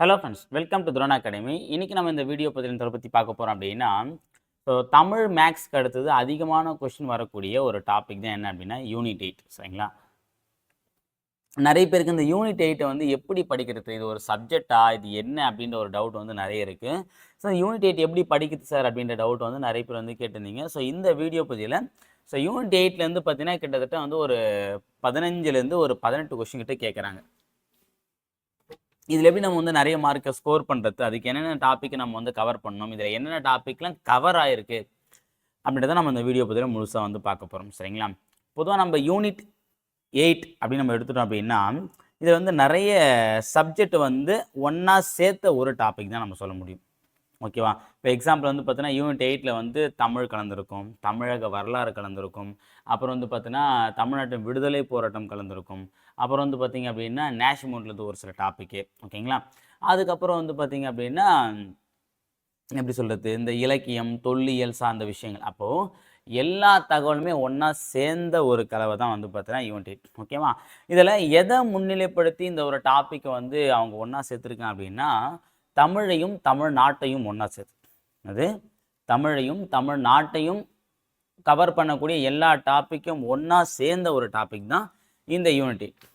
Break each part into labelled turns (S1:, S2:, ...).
S1: Hello friends welcome to drone academy இன்னைக்கு நம்ம இந்த வீடியோ பதினெட்டு பற்றி பார்க்க போகிறோம் அப்படின்னா ஸோ தமிழ் மேக்ஸ்க்கு அடுத்தது அதிகமான கொஷின் வரக்கூடிய ஒரு டாபிக் தான் என்ன அப்படின்னா யூனிட் எயிட் சரிங்களா? நிறைய பேருக்கு இந்த யூனிட் எயிட்டை வந்து எப்படி படிக்கிறது இது ஒரு சப்ஜெக்டா இது என்ன அப்படின்ற ஒரு டவுட் வந்து நிறைய இருக்குது ஸோ யூனிட் எயிட் எப்படி படிக்கிறது சார் அப்படின்ற டவுட் வந்து நிறைய பேர் வந்து கேட்டிருந்தீங்க. ஸோ இந்த வீடியோ பதிவில் ஸோ யூனிட் எயிட்லேருந்து பார்த்தீங்கன்னா கிட்டத்தட்ட வந்து ஒரு பதினஞ்சுலேருந்து ஒரு பதினெட்டு கொஷின் கிட்டே கேட்குறாங்க இதில் எப்படி நம்ம வந்து நிறைய மார்க்கை ஸ்கோர் பண்ணுறது அதுக்கு என்னென்ன டாப்பிக் நம்ம வந்து கவர் பண்ணணும் இதில் என்னென்ன டாப்பிக்லாம் கவர் ஆகிருக்கு அப்படின்றத நம்ம இந்த வீடியோ பதிவில் முழுசாக வந்து பார்க்க போகிறோம் சரிங்களா? பொதுவாக நம்ம யூனிட் எயிட் அப்படின்னு நம்ம எடுத்துட்டோம் அப்படின்னா இதில் வந்து நிறைய சப்ஜெக்ட் வந்து ஒன்றா சேர்த்த ஒரு டாபிக் தான் நம்ம சொல்ல முடியும். ஓகேவா? இப்போ எக்ஸாம்பிள் வந்து பார்த்தீங்கன்னா யூனிட் எயிட்டில் வந்து தமிழ் கலந்துருக்கும் தமிழக வரலாறு கலந்துருக்கும். அப்புறம் வந்து பார்த்தீங்கன்னா தமிழ்நாட்டின் விடுதலை போராட்டம் கலந்துருக்கும். அப்புறம் வந்து பார்த்தீங்க அப்படின்னா நேஷனல்லேருந்து ஒரு சில டாப்பிக்கு ஓகேங்களா? அதுக்கப்புறம் வந்து பார்த்தீங்க அப்படின்னா எப்படி சொல்கிறது இந்த இலக்கியம் தொல்லியல் சார்ந்த விஷயங்கள். அப்போது எல்லா தகவலுமே ஒன்றா சேர்ந்த ஒரு கலவை தான் வந்து பார்த்தீங்கன்னா யூனிட் எயிட் ஓகேவா? இதில் எதை முன்னிலைப்படுத்தி இந்த ஒரு டாப்பிக்கை வந்து அவங்க ஒன்றா சேர்த்துருக்காங்க அப்படின்னா தமிழையும் தமிழ்நாட்டையும் ஒன்றா சேர்த்து. அது தமிழையும் தமிழ்நாட்டையும் கவர் பண்ணக்கூடிய எல்லா டாப்பிக்கும் ஒன்றா சேர்ந்த ஒரு டாபிக் தான் இந்த யூனிட் எயிட்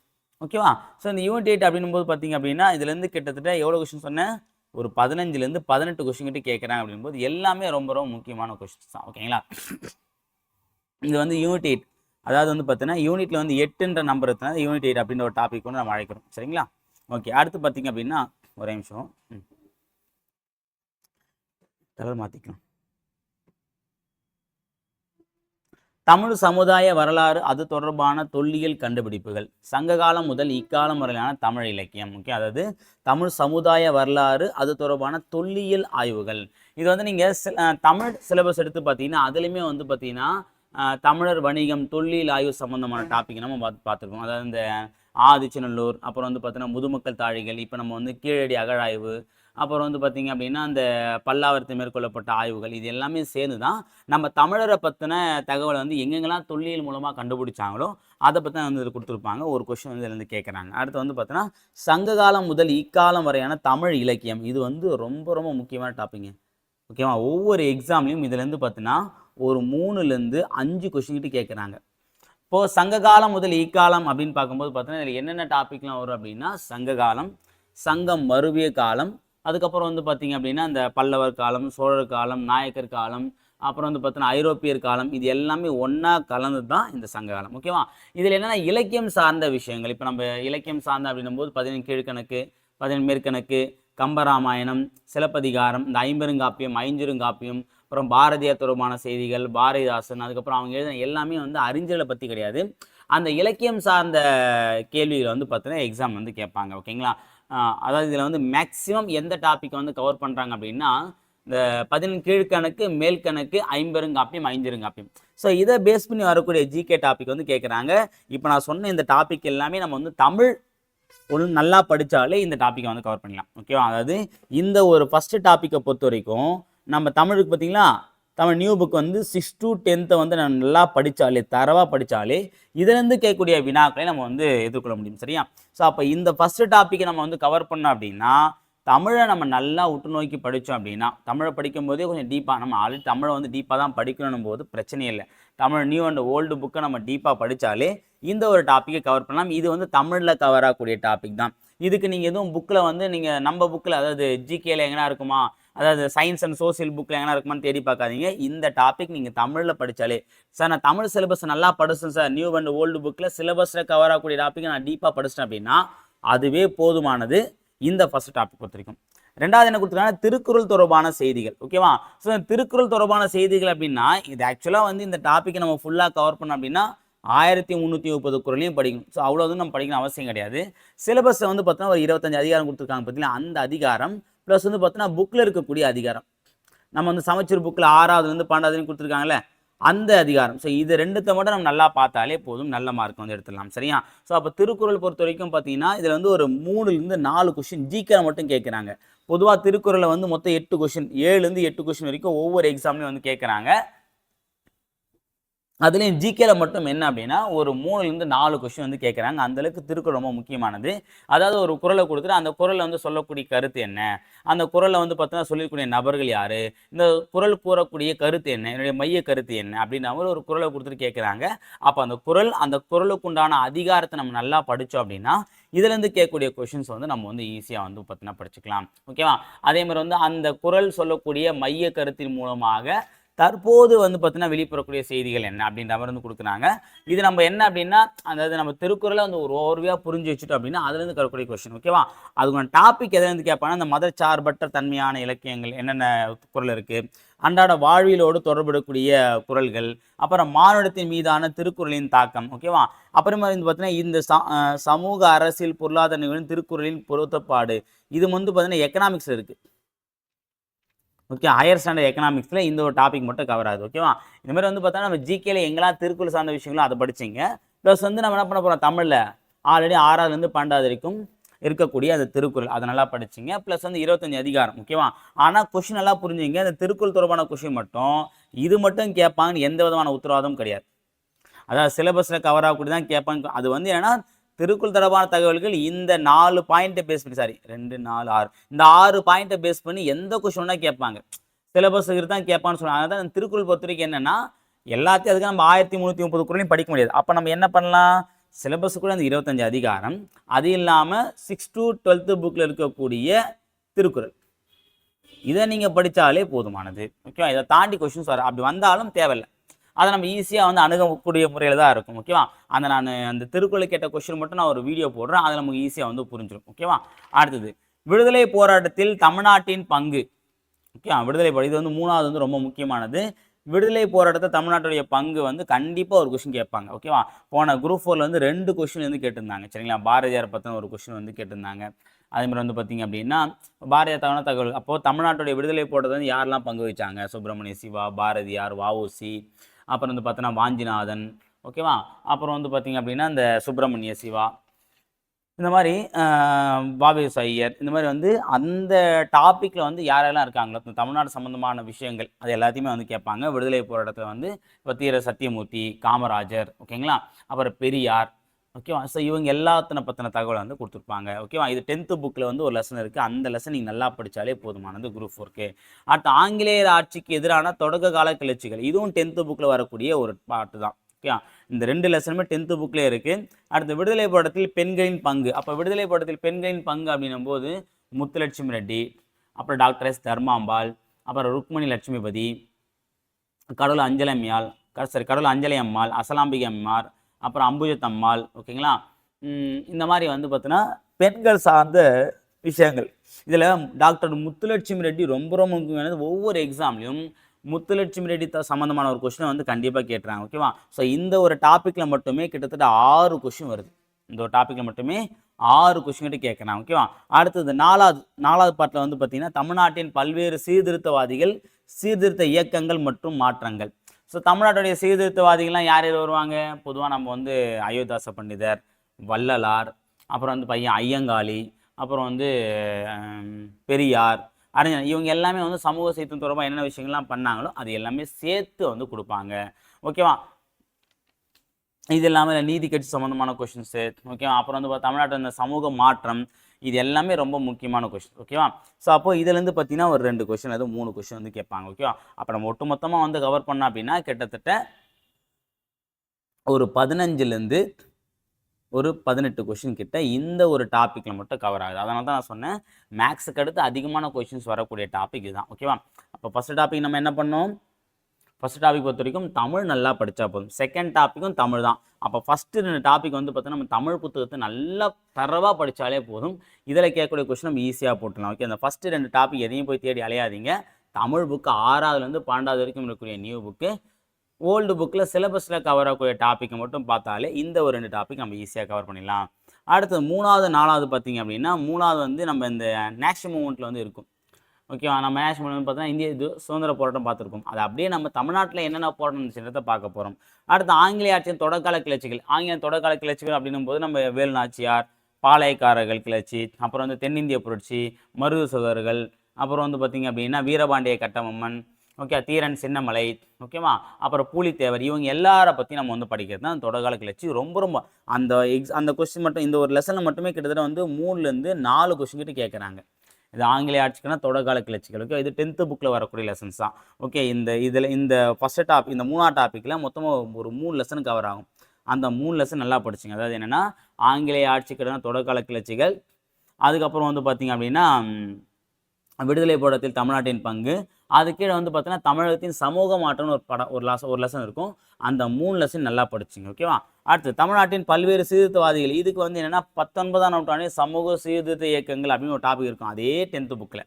S1: ஓகேவா ஸோ இந்த யூனிட் எயிட் அப்படின்னும் போது பார்த்தீங்க அப்படின்னா இதுலேருந்து கிட்டத்தட்ட எவ்வளோ கொஷின் சொன்னேன்? ஒரு பதினஞ்சுலேருந்து பதினெட்டு கொஷின் கிட்ட கேட்குறாங்க அப்படின்போது எல்லாமே ரொம்ப ரொம்ப முக்கியமான கொஷின்ஸ் தான். ஓகேங்களா இது வந்து யூனிட் எயிட் அதாவது வந்து பார்த்தீங்கன்னா யூனிட்டில் வந்து எட்டுன்ற நம்பர் இருக்கிறது யூனிட் எயிட் அப்படின்ற ஒரு டாபிக் கொண்டு நம்ம அழைக்கிறோம். சரிங்களா? ஓகே அடுத்து பார்த்தீங்க அப்படின்னா ஒரே நிமிஷம். ம். கலர் மாற்றிக்கலாம் தமிழ் சமுதாய வரலாறு அது தொடர்பான தொல்லியல் கண்டுபிடிப்புகள். சங்ககாலம் முதல் இக்காலம் வரையிலான தமிழ் இலக்கியம் ஓகே அதாவது தமிழ் சமுதாய வரலாறு அது தொடர்பான தொல்லியல் ஆய்வுகள். இது வந்து நீங்கள் தமிழ் சிலபஸ் எடுத்து பார்த்தீங்கன்னா அதுலேயுமே வந்து பார்த்தீங்கன்னா தமிழர் வணிகம் தொல்லியல் ஆய்வு சம்மந்தமான டாபிக் நம்ம பார்த்து பார்த்துருக்கோம் அதாவது இந்த ஆதிச்சநல்லூர் அப்புறம் வந்து பார்த்தீங்கன்னா முதுமக்கள் தாழிகள் இப்போ நம்ம வந்து கீழடி அகழாய்வு அப்புறம் வந்து பார்த்திங்க அப்படின்னா அந்த பல்லாவரத்தில் மேற்கொள்ளப்பட்ட ஆய்வுகள் இது எல்லாமே சேர்ந்து தான் நம்ம தமிழரை பற்றின தகவலை வந்து எங்கெங்கெல்லாம் தொல்லியல் மூலமாக கண்டுபிடிச்சாங்களோ அதை பற்றி வந்து இதில் கொடுத்துருப்பாங்க. ஒரு கொஷின் வந்து இதுலேருந்து கேட்குறாங்க அடுத்து வந்து பார்த்தோன்னா சங்ககாலம் முதல் இக்காலம் வரையான தமிழ் இலக்கியம். இது வந்து ரொம்ப ரொம்ப முக்கியமான டாப்பிங்க ஓகேவா? ஒவ்வொரு எக்ஸாம்லேயும் இதுலேருந்து பார்த்தீங்கன்னா ஒரு மூணுலேருந்து அஞ்சு கொஷின்கிட்ட கேட்குறாங்க இப்போது சங்ககாலம் முதல் இக்காலம் அப்படின்னு பார்க்கும்போது பார்த்தீங்கன்னா இதில் என்னென்ன டாப்பிக்லாம் வரும் அப்படின்னா சங்ககாலம் சங்கம் மருவிய காலம் அதுக்கப்புறம் வந்து பார்த்தீங்க அப்படின்னா இந்த பல்லவர் காலம் சோழர் காலம் நாயக்கர் காலம் அப்புறம் வந்து பார்த்தீங்கன்னா ஐரோப்பியர் காலம் இது எல்லாமே ஒன்றா கலந்து தான் இந்த சங்க காலம் ஓகேவா? இதில் என்னென்னா இலக்கியம் சார்ந்த விஷயங்கள். இப்போ நம்ம இலக்கியம் சார்ந்த அப்படின்னும் போது பதினெண் கீழ்கணக்கு பதினெண் மேற்கணக்கு கம்பராமாயணம் சிலப்பதிகாரம் இந்த ஐம்பெருங்காப்பியம் ஐஞ்சிருங்காப்பியம் அப்புறம் பாரதியார் தொடர்பான செய்திகள் பாரதிதாசன் அதுக்கப்புறம் அவங்க எழுதின எல்லாமே வந்து அறிஞர்களை பற்றி கிடையாது. அந்த இலக்கியம் சார்ந்த கேள்விகளை வந்து பார்த்தீங்கன்னா எக்ஸாம் வந்து கேட்பாங்க ஓகேங்களா? அதாவது இதில் வந்து மேக்ஸிமம் எந்த டாப்பிக்கை வந்து கவர் பண்ணுறாங்க அப்படின்னா இந்த பதினெண் கீழ்கணக்கு மேல்கணக்கு ஐம்பெருங்காப்பியம் ஐஞ்சிருங்காப்பியம் ஸோ இதை பேஸ் பண்ணி வரக்கூடிய ஜிகே டாபிக் வந்து கேட்குறாங்க இப்போ நான் சொன்ன இந்த டாபிக் எல்லாமே நம்ம வந்து தமிழ் ஒன்று நல்லா படித்தாலே இந்த டாப்பிக்கை வந்து கவர் பண்ணலாம் ஓகேவா அதாவது இந்த ஒரு ஃபஸ்ட்டு டாப்பிக்கை பொறுத்த வரைக்கும் நம்ம தமிழுக்கு பார்த்தீங்களா தமிழ் நியூ புக் வந்து சிக்ஸ் டு டென்த்தை வந்து நான் நல்லா படித்தாலே தரவாக படித்தாலே இதுலேருந்து கேட்கக்கூடிய வினாக்களை நம்ம வந்து எதிர்கொள்ள முடியும் சரியா? ஸோ அப்போ இந்த ஃபஸ்ட்டு டாப்பிக்கை நம்ம வந்து கவர் பண்ணோம் அப்படின்னா தமிழை நம்ம நல்லா உற்று நோக்கி படித்தோம் அப்படின்னா தமிழை படிக்கும்போதே கொஞ்சம் டீப்பாக நம்ம ஆல்ரெடி தமிழை வந்து டீப்பாக தான் படிக்கணும் போது பிரச்சனை இல்லை. தமிழ் நியூ அண்ட் ஓல்டு புக்கை நம்ம டீப்பாக படித்தாலே இந்த ஒரு டாப்பிக்கை கவர் பண்ணலாம். இது வந்து தமிழில் கவர் ஆகக்கூடிய டாபிக் தான். இதுக்கு நீங்கள் எதுவும் புக்கில் வந்து நீங்கள் நம்ம புக்கில் அதாவது ஜிகேல எங்கன்னா இருக்குமா? அதாவது சயின்ஸ் அண்ட் சோசியல் புக்கில் எங்கன்னா இருக்குமான்னு தேடி பார்க்காதீங்க. இந்த டாபிக் நீங்கள் தமிழில் படித்தாலே சார் நான் தமிழ் சிலபஸ் நல்லா படிச்சேன் சார் நியூ அண்ட் ஓல்டு புக்கில் சிலபஸில் கவர் ஆகக்கூடிய டாப்பிக்கை நான் டீப்பாக படிச்சிட்டேன் அப்படின்னா அதுவே போதுமானது இந்த ஃபர்ஸ்ட் டாபிக் பொறுத்த வரைக்கும். ரெண்டாவது என்ன கொடுத்துருக்காங்க திருக்குறள் தொடர்பான செய்திகள். ஓகேவா ஸோ திருக்குறள் தொடர்பான செய்திகள் அப்படின்னா இது ஆக்சுவலாக வந்து இந்த டாப்பிக்கை நம்ம ஃபுல்லாக கவர் பண்ணோம் அப்படின்னா ஆயிரத்தி முந்நூற்றி முப்பது குரலையும் படிக்கணும். ஸோ அவ்வளோ வந்து நம்ம படிக்கணும் அவசியம் கிடையாது. சிலபஸை வந்து பார்த்தோன்னா ஒரு இருபத்தஞ்சு அதிகாரம் கொடுத்துருக்காங்க பார்த்தீங்கன்னா அந்த அதிகாரம் ப்ளஸ் வந்து பார்த்தோன்னா புக்கில் இருக்கக்கூடிய அதிகாரம். நம்ம வந்து சமச்சீர் புக்கில் ஆறாவதுலேருந்து பன்னெண்டாவதுலேயும் கொடுத்துருக்காங்களே அந்த அதிகாரம். ஸோ இது ரெண்டுத்தை மட்டும் நம்ம நல்லா பார்த்தாலே போதும் நல்ல மார்க் வந்து எடுத்துடலாம். சரியா? ஸோ அப்போ திருக்குறள் பொறுத்த வரைக்கும் பார்த்தீங்கன்னா இதில் வந்து ஒரு மூணுலேருந்து நாலு கொஷின் ஜிகே மட்டும் கேட்குறாங்க பொதுவாக திருக்குறளை வந்து மொத்தம் எட்டு கொஷின் ஏழுலேருந்து எட்டு கொஷின் வரைக்கும் ஒவ்வொரு எக்ஸாம்லேயும் வந்து கேட்குறாங்க அதுலேயும் ஜிகேல மட்டும் என்ன அப்படின்னா ஒரு மூணுலேருந்து நாலு கொஸ்டின் வந்து கேட்குறாங்க அந்தளவுக்கு திருக்குறள் ரொம்ப முக்கியமானது. அதாவது ஒரு குறளை கொடுத்துட்டு அந்த குரலை வந்து சொல்லக்கூடிய கருத்து என்ன? அந்த குறளை வந்து பார்த்தோன்னா சொல்லக்கூடிய நபர்கள் யார்? இந்த குறள் கூறக்கூடிய கருத்து என்ன? என்னுடைய மைய கருத்து என்ன? அப்படின்ற மாதிரி ஒரு குறளை கொடுத்துட்டு கேட்குறாங்க அப்போ அந்த குறள் அந்த குரலுக்குண்டான அதிகாரத்தை நம்ம நல்லா படித்தோம் அப்படின்னா இதுலேருந்து கேட்கக்கூடிய கொஷின்ஸ் வந்து நம்ம வந்து ஈஸியாக வந்து பார்த்தீங்கன்னா படிச்சுக்கலாம். ஓகேவா அதே மாதிரி வந்து அந்த குறள் சொல்லக்கூடிய மைய கருத்தின் மூலமாக தற்போது வந்து பார்த்தீங்கன்னா வெளிப்படக்கூடிய செய்திகள் என்ன அப்படின்ற மாதிரி வந்து கொடுக்குறாங்க. இது நம்ம என்ன அப்படின்னா அதாவது நம்ம திருக்குறளை வந்து ஒரு ஓர்வையாக புரிஞ்சு வச்சுட்டோம் அப்படின்னா அதுலேருந்து கரக்கூடிய கொஸ்டின் ஓகேவா அதுக்கான டாபிக் எதுலேருந்து கேட்பாங்கன்னா அந்த மதச்சார்பற்ற தன்மையான இலக்கியங்கள் என்னென்ன குறள் இருக்குது அன்றாட வாழ்வியலோடு தொடர்புடக்கூடிய குரல்கள் அப்புறம் மானுடத்தின் மீதான திருக்குறளின் தாக்கம் ஓகேவா அப்புறமா வந்து பார்த்தீங்கன்னா இந்த ச- சமூக அரசியல் பொருளாதார நிகழ்வு திருக்குறளின் பொருத்தப்பாடு இது வந்து பார்த்தீங்கன்னா எக்கனாமிக்ஸ் இருக்குது ஓகே ஹையர் ஸ்டாண்டர்ட் எக்கனாமிக்ஸில் இந்த ஒரு டாபிக் மட்டும் கவர் ஆகுது ஓகேவா இந்த மாதிரி வந்து பார்த்தா நம்ம ஜிகேல எங்கெல்லாம் திருக்குறள் சார்ந்த விஷயங்களோ அதை படிச்சிங்க. ப்ளஸ் வந்து நம்ம என்ன பண்ண போகிறோம் தமிழில் ஆல்ரெடி ஆறாவதுலேருந்து பன்னெண்டாவது வரைக்கும் இருக்கக்கூடிய அந்த திருக்குறள் அதை நல்லா படிச்சிங்க. ப்ளஸ் வந்து இருபத்தஞ்சி அதிகாரம் ஓகேவா ஆனால் கொஷின் நல்லா புரிஞ்சுங்க. அந்த திருக்குறள் தொடர்பான கொஷின் மட்டும் இது மட்டும் கேட்பாங்கன்னு எந்த விதமான உத்தரவாதமும் கிடையாது. அதாவது சிலபஸில் கவர் ஆகக்கூடிய தான் கேட்பாங்க. அது வந்து என்னன்னா திருக்குள் தொடர்பான தகவல்கள் இந்த நாலு பாயிண்ட்டை பேஸ் பண்ணி சாரி ரெண்டு நாலு ஆறு. இந்த ஆறு பாயிண்ட்டை பேஸ் பண்ணி எந்த கொஷனா கேட்பாங்க. சிலபஸ் தான் கேட்பான்னு சொன்னாங்க. அதான் அந்த திருக்குறள் பொறுத்த வரைக்கும் என்னன்னா எல்லாத்தையும் அதுக்கு நம்ம ஆயிரத்தி முந்நூற்றி முப்பது குரலையும் படிக்க முடியாது. அப்போ நம்ம என்ன பண்ணலாம்? சிலபஸ் கூட அந்த இருபத்தஞ்சு அதிகாரம். அது இல்லாமல் சிக்ஸ் டு டுவெல்த்து புக்கில் இருக்கக்கூடிய திருக்குறள். இதை நீங்கள் படித்தாலே போதுமானது. ஓகேவா? இதை தாண்டி கொஷின்ஸ் வர அப்படி வந்தாலும் தேவையில்லை. அதை நம்ம ஈஸியாக வந்து அணுகக்கூடிய முறையில் தான் இருக்கும் ஓகேவா அந்த நான் அந்த திருக்குறளை கேட்ட கொஸ்டின் மட்டும் நான் ஒரு வீடியோ போடுறேன். அது நமக்கு ஈஸியாக வந்து புரிஞ்சிடும் ஓகேவா அடுத்தது விடுதலை போராட்டத்தில் தமிழ்நாட்டின் பங்கு ஓகேவா விடுதலை போராட்டம் இது வந்து மூணாவது வந்து ரொம்ப முக்கியமானது. விடுதலை போராட்டத்தை தமிழ்நாட்டுடைய பங்கு வந்து கண்டிப்பாக ஒரு கொஷின் கேட்பாங்க ஓகேவா போன குரூப் ஃபோரில் வந்து ரெண்டு கொஷின் வந்து கேட்டிருந்தாங்க சரிங்களா? பாரதியார் பற்றின ஒரு கொஷின் வந்து கேட்டிருந்தாங்க. அதே மாதிரி வந்து பார்த்தீங்க அப்படின்னா பாரதியார் தகவன தகவல் அப்போது தமிழ்நாட்டுடைய விடுதலை போராட்டத்தை வந்து யாரெல்லாம் பங்கு வச்சாங்க? சுப்பிரமணிய சிவா பாரதியார் வஉசி அப்புறம் வந்து பார்த்தோன்னா வாஞ்சிநாதன் ஓகேவா அப்புறம் வந்து பார்த்தீங்க அப்படின்னா இந்த சுப்பிரமணிய சிவா. இந்த மாதிரி ஆஹ், பாபேஸ் ஐயர் இந்த மாதிரி வந்து அந்த டாப்பிக்கில் வந்து யாரெல்லாம் இருக்காங்களோ இந்த தமிழ்நாடு சம்மந்தமான விஷயங்கள் அது எல்லாத்தையுமே வந்து கேட்பாங்க. விடுதலை போராட்டத்தில் வந்து இப்போ தீர சத்தியமூர்த்தி காமராஜர் ஓகேங்களா அப்புறம் பெரியார் ஓகேவா ஸோ இவங்க எல்லாத்தின பற்றின தகவலை வந்து கொடுத்துருப்பாங்க. ஓகேவா இது டென்த்து புக்கில் வந்து ஒரு லெசன் இருக்குது அந்த லெசன் நீங்கள் நல்லா படித்தாலே போதுமானது குரூப் ஃபோர்க்கு அடுத்து ஆங்கிலேயர் ஆட்சிக்கு எதிரான தொடக்க கால கிளர்ச்சிகள். இதுவும் டென்த்து புக்கில் வரக்கூடிய ஒரு பாட்டு தான். ஓகேவா இந்த ரெண்டு லெசனுமே டென்த்து புக்லேயே இருக்குது அடுத்து விடுதலை படத்தில் பெண்களின் பங்கு. அப்போ விடுதலை படத்தில் பெண்களின் பங்கு அப்படின்னும் போது முத்துலட்சுமி ரெட்டி அப்புறம் டாக்டர் எஸ் தர்மாம்பாள் அப்புறம் ருக்மணி லட்சுமிபதி கடவுள் அஞ்சலி அம்மையாள் சாரி கடவுள் அஞ்சலி அம்மாள் அசலாம்பிகை அம்மார் அப்புறம் அம்புஜத்தம்மாள் ஓகேங்களா? இந்த மாதிரி வந்து பார்த்தீங்கன்னா பெண்கள் சார்ந்த விஷயங்கள். இதில் டாக்டர் முத்துலட்சுமி ரெட்டி ரொம்ப ரொம்ப முக்கியமானது ஒவ்வொரு எக்ஸாம்லையும் முத்துலட்சுமி ரெட்டி த சம்மந்தமான ஒரு கொஷினை வந்து கண்டிப்பாக கேட்டுறாங்க ஓகேவா? ஸோ இந்த ஒரு டாப்பிக்கில் மட்டுமே கிட்டத்தட்ட ஆறு கொஷின் வருது. இந்த ஒரு டாப்பிக்கில் மட்டுமே ஆறு கொஷின் கிட்ட கேட்குறாங்க ஓகேவா? அடுத்தது நாலாவது நாலாவது பாட்டில் வந்து பார்த்திங்கன்னா தமிழ்நாட்டின் பல்வேறு சீர்திருத்தவாதிகள் சீர்திருத்த இயக்கங்கள் மற்றும் மாற்றங்கள். ஸோ தமிழ்நாட்டுடைய சீர்திருத்தவாதிகள்லாம் யார் யார் வருவாங்க? பொதுவாக நம்ம வந்து அயோத்தாச பண்டிதர் வள்ளலார் அப்புறம் வந்து பையன் ஐயங்காளி அப்புறம் வந்து பெரியார் அறிஞர் இவங்க எல்லாமே வந்து சமூக சீர்திருத்தம் தொடர்பாக என்னென்ன விஷயங்கள்லாம் பண்ணாங்களோ அது எல்லாமே சேர்த்து வந்து கொடுப்பாங்க. ஓகேவா? இது இல்லாமல் நீதி கட்சி சம்மந்தமான கொஷின்ஸு ஓகேவா? அப்புறம் வந்து பார்த்தா தமிழ்நாட்டில் இந்த சமூக மாற்றம் இது எல்லாமே ரொம்ப முக்கியமான கொஷின் ஓகேவா ஸோ அப்போ இதுலேருந்து பார்த்தீங்கன்னா ஒரு ரெண்டு கொஷின் அது மூணு கொஷின் வந்து கேட்பாங்க ஓகேவா அப்போ நம்ம ஒட்டுமொத்தமாக வந்து கவர் பண்ணோம் அப்படின்னா கிட்டத்தட்ட ஒரு பதினஞ்சுலேருந்து ஒரு பதினெட்டு கொஷின் கிட்ட இந்த ஒரு டாப்பிக்கில் மட்டும் கவர் ஆகுது. அதனால தான் நான் சொன்னேன் மேக்ஸுக்கு அடுத்து அதிகமான கொஷின்ஸ் வரக்கூடிய டாபிக் இதுதான் ஓகேவா அப்போ ஃபஸ்ட் டாபிக் நம்ம என்ன பண்ணோம்? ஃபஸ்ட் டாபிக் பொறுத்த வரைக்கும் தமிழ் நல்லா படித்தா போதும். செகண்ட் டாப்பிக்கும் தமிழ் தான். அப்போ ஃபஸ்ட்டு ரெண்டு டாபிக் வந்து பார்த்தோன்னா நம்ம தமிழ் புத்தகத்தை நல்லா தரவாக படித்தாலே போதும். இதில் கேட்கக்கூடிய கொஸ்டின் நம்ம ஈஸியாக போட்டலாம் ஓகே அந்த ஃபஸ்ட்டு ரெண்டு டாபிக் எதையும் போய் தேடி அலையாதீங்க. தமிழ் புக்கு ஆறாவதுலேருந்து பன்னெண்டாவது வரைக்கும் இருக்கக்கூடிய நியூ புக்கு ஓல்டு புக்கில் சிலபஸில் கவர் ஆகக்கூடிய டாப்பிக்கை மட்டும் பார்த்தாலே இந்த ஒரு ரெண்டு டாபிக் நம்ம ஈஸியாக கவர் பண்ணிடலாம். அடுத்தது மூணாவது நாலாவது பார்த்தீங்க அப்படின்னா மூணாவது வந்து நம்ம இந்த நேஷனல் மூமெண்ட்டில் வந்து இருக்கும். ஓகேவா நம்ம நேஷனல் மூமெண்ட் பார்த்தா இந்திய இது சுதந்திர போராட்டம் பார்த்துருக்கோம் அது அப்படியே நம்ம தமிழ்நாட்டில் என்னென்ன போராட்டம் இருந்துச்சுன்றதை பார்க்க போகிறோம் அடுத்து ஆங்கிலேய ஆட்சியின் தொடக்கால கிளர்ச்சிகள். ஆங்கில தொடக்கால கிளர்ச்சிகள் அப்படின்னும் போது நம்ம வேலு நாச்சியார் பாளையக்காரர்கள் கிளர்ச்சி அப்புறம் வந்து தென்னிந்திய புரட்சி மருது சோதர்கள் அப்புறம் வந்து பார்த்திங்க அப்படின்னா வீரபாண்டிய கட்டமம்மன் ஓகே தீரன் சின்னமலை ஓகேவா? அப்புறம் பூலித்தேவர் இவங்க எல்லாரை பற்றி நம்ம வந்து படிக்கிறது தான் தொடர்கால கிளர்ச்சி. ரொம்ப ரொம்ப அந்த எக்ஸ் அந்த கொஸ்டின் மட்டும் இந்த ஒரு லெசனில் மட்டுமே கிட்டத்தட்ட வந்து மூணுலேருந்து நாலு கொஸ்டின் கிட்ட கேட்குறாங்க இது ஆங்கிலேய ஆட்சிக்கான தொடர்கால கிளர்ச்சிகள் ஓகே இது டென்த்து புக்கில் வரக்கூடிய லெசன்ஸ் தான் ஓகே இந்த இதில் இந்த ஃபஸ்ட்டு டாப் இந்த மூணாவது டாப்பிக்கில் மொத்தமாக ஒரு மூணு லெசன் கவர் ஆகும். அந்த மூணு லெசன் நல்லா படிச்சுங்க. அதாவது என்னென்னா ஆங்கிலேய ஆட்சிக்கான தொடர்கால கிளர்ச்சிகள் அதுக்கப்புறம் வந்து பார்த்திங்க அப்படின்னா விடுதலை போராட்டத்தில் தமிழ்நாட்டின் பங்கு அது கீழே வந்து பார்த்தீங்கன்னா தமிழகத்தின் சமூக மாற்றம்னு ஒரு படம் ஒரு லெசன் ஒரு லெசன் இருக்கும். அந்த மூணு லெசன் நல்லா படிச்சிங்க ஓகேவா அடுத்து தமிழ்நாட்டின் பல்வேறு சீர்திருத்தவாதிகள். இதுக்கு வந்து என்னென்னா பத்தொன்பதாம் நூற்றாண்டு சமூக சீர்திருத்த இயக்கங்கள் அப்படின்னு ஒரு டாபிக் இருக்கும். அதே டென்த்து புக்கில்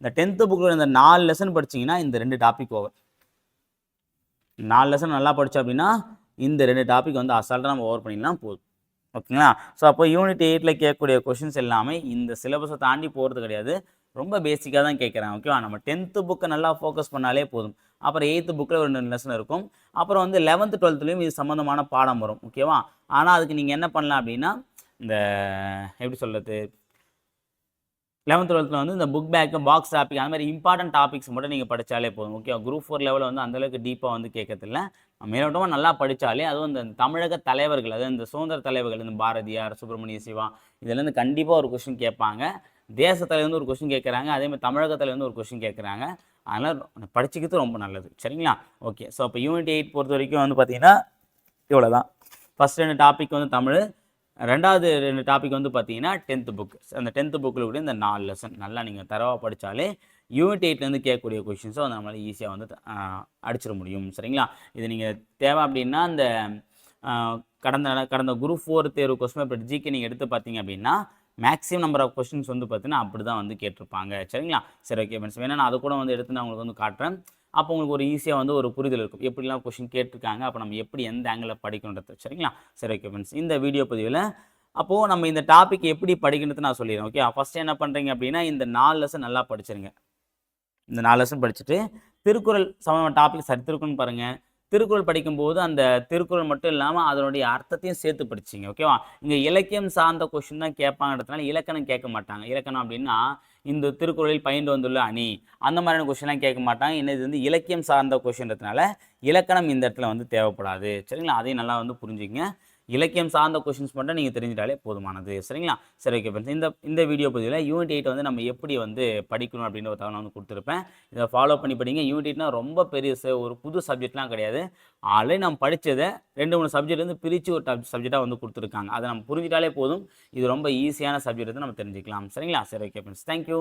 S1: இந்த டென்த்து புக்கில் இந்த நாலு லெசன் படிச்சீங்கன்னா இந்த ரெண்டு டாபிக் ஓவர் நாலு லெசன் நல்லா படித்தோம் அப்படின்னா இந்த ரெண்டு டாபிக் வந்து அசால்ட்டாக நம்ம ஓவர் பண்ணிடலாம் போதும். ஓகேங்களா ஸோ அப்போ யூனிட் எயிட்டில் கேட்கக்கூடிய கொஷின்ஸ் எல்லாமே இந்த சிலபஸை தாண்டி போகிறது கிடையாது. ரொம்ப பேசிக்காக தான் கேட்குறாங்க ஓகேவா நம்ம டென்த்து புக்கை நல்லா ஃபோக்கஸ் பண்ணாலே போதும். அப்புறம் எயித்து புக்கில் ஒரு ரெண்டு லெசன் இருக்கும். அப்புறம் வந்து லெவன்த்து டுவெல்த்துலேயும் இது சம்மந்தமான பாடம் வரும். ஓகேவா ஆனால் அதுக்கு நீங்கள் என்ன பண்ணலாம் அப்படின்னா இந்த எப்படி சொல்கிறது லெவன்த் டுவெல்த்தில் வந்து இந்த புக் பேக்கு பாக்ஸ் டாபிக் அந்த மாதிரி இம்பார்ட்டன்ட் டாபிக்ஸ் மட்டும் நீங்கள் படித்தாலே போதும். ஓகே குரூப் ஃபோர் லெவலில் வந்து அந்தளவுக்கு டீப்பாக வந்து கேட்கறதில்ல மேலோட்டமாக நல்லா படித்தாலே அதுவும் இந்த தமிழக தலைவர்கள் அதாவது இந்த சுதந்திர தலைவர்கள் இந்த பாரதியார் சுப்பிரமணிய சிவா இதுலேருந்து கண்டிப்பாக ஒரு கொஸ்டின் கேட்பாங்க. தேசத்துலேருந்து ஒரு கொஷின் கேட்குறாங்க. அதேமாதிரி தமிழகத்துலேருந்து ஒரு கொஷின் கேட்குறாங்க. அதனால் படிச்சுக்கிறது ரொம்ப நல்லது. சரிங்களா? ஓகே ஸோ அப்போ யூனிட் எயிட் பொறுத்த வரைக்கும் வந்து பார்த்தீங்கன்னா இவ்வளோ தான் ஃபஸ்ட் ரெண்டு டாபிக் வந்து தமிழ். ரெண்டாவது ரெண்டு டாபிக் வந்து பார்த்தீங்கன்னா டென்த்து புக் அந்த டென்த்து புக்கில் கூட இந்த நாலு லெசன் நல்லா நீங்கள் தரவாக படித்தாலே யூனிட் எயிட்லேருந்து கேட்கக்கூடிய கொஷின்ஸும் வந்து நம்மளால் ஈஸியாக வந்து அடிச்சிட முடியும். சரிங்களா? இது நீங்கள் தேவை அப்படின்னா இந்த கடந்த கடந்த குரூப் ஃபோர் தேர்வு கொஸ்டின் இப்போ ஜிகே நீங்கள் எடுத்து பார்த்தீங்க அப்படின்னா மேக்ஸிமம் நம்பர் ஆஃப் கொஸ்டின்ஸ் வந்து பார்த்தீங்கன்னா அப்படி தான் வந்து கேட்டிருப்பாங்க. சரிங்களா? சரி ஓகே ஃப்ரெண்ட்ஸ் வேணா நான் அதை கூட வந்து எடுத்து நான் உங்களுக்கு வந்து காட்டுறேன். அப்போ உங்களுக்கு ஒரு ஈஸியாக வந்து ஒரு புரிதல் இருக்கும். எப்படிலாம் கொஷின் கேட்டிருக்காங்க அப்போ நம்ம எப்படி எந்த ஆங்கிளில் படிக்கணுன்றது சரிங்களா? சரி ஓகே ஃப்ரெண்ட்ஸ் இந்த வீடியோ பதிவில் அப்போது நம்ம இந்த டாபிக் எப்படி படிக்கணும்னு நான் சொல்லிடுறேன் ஓகே ஃபஸ்ட்டு என்ன பண்ணுறீங்க அப்படின்னா இந்த நாலு லெசன் நல்லா படிச்சிருங்க. இந்த நாலு லெசன் படிச்சுட்டு திருக்குறள் சம்பந்தமான டாபிக் சரித்திருக்குன்னு பாருங்கள் திருக்குறள் படிக்கும்போது அந்த திருக்குறள் மட்டும் இல்லாமல் அதனுடைய அர்த்தத்தையும் சேர்த்து படிச்சிங்க ஓகேவா இங்கே இலக்கியம் சார்ந்த கொஷின் தான் கேட்பாங்கன்றதுனால இலக்கணம் கேட்க மாட்டாங்க. இலக்கணம் அப்படின்னா இந்த திருக்குறளில் பயின்று வந்துள்ள அணி. அந்த மாதிரியான கொஷின்லாம் கேட்க மாட்டாங்க. என்ன இது வந்து இலக்கியம் சார்ந்த கொஷின்றதுனால இலக்கணம் இந்த இடத்துல வந்து தேவைப்படாது. சரிங்களா? அதையும் நல்லா வந்து புரிஞ்சுங்க இலக்கியம் சார்ந்த கொஷின்ஸ் மட்டும் நீங்கள் தெரிஞ்சிட்டாலே போதுமானது. சரிங்களா? சரி ஓகே ஃப்ரெண்ட்ஸ் இந்த இந்த வீடியோ பதிவில் யூனிட் எயிட் வந்து நம்ம எப்படி வந்து படிக்கணும் அப்படின்ற ஒரு தகவல் வந்து கொடுத்துருப்பேன். இதை ஃபாலோ பண்ணி படிங்க. யூனிட் எயிட்னா ரொம்ப பெருசு ஒரு புது சப்ஜெக்ட்லாம் கிடையாது. ஆல்ரெடி நம்ம படித்ததை ரெண்டு மூணு சப்ஜெக்ட் வந்து பிரித்து ஒரு சப்ஜெக்டாக வந்து கொடுத்துருக்காங்க. அதை நம்ம புரிஞ்சிட்டாலே போதும். இது ரொம்ப ஈஸியான சப்ஜெக்ட் வந்து நம்ம தெரிஞ்சுக்கலாம். சரிங்களா? சரி ஓகே ஃப்ரெண்ட்ஸ் தேங்க்யூ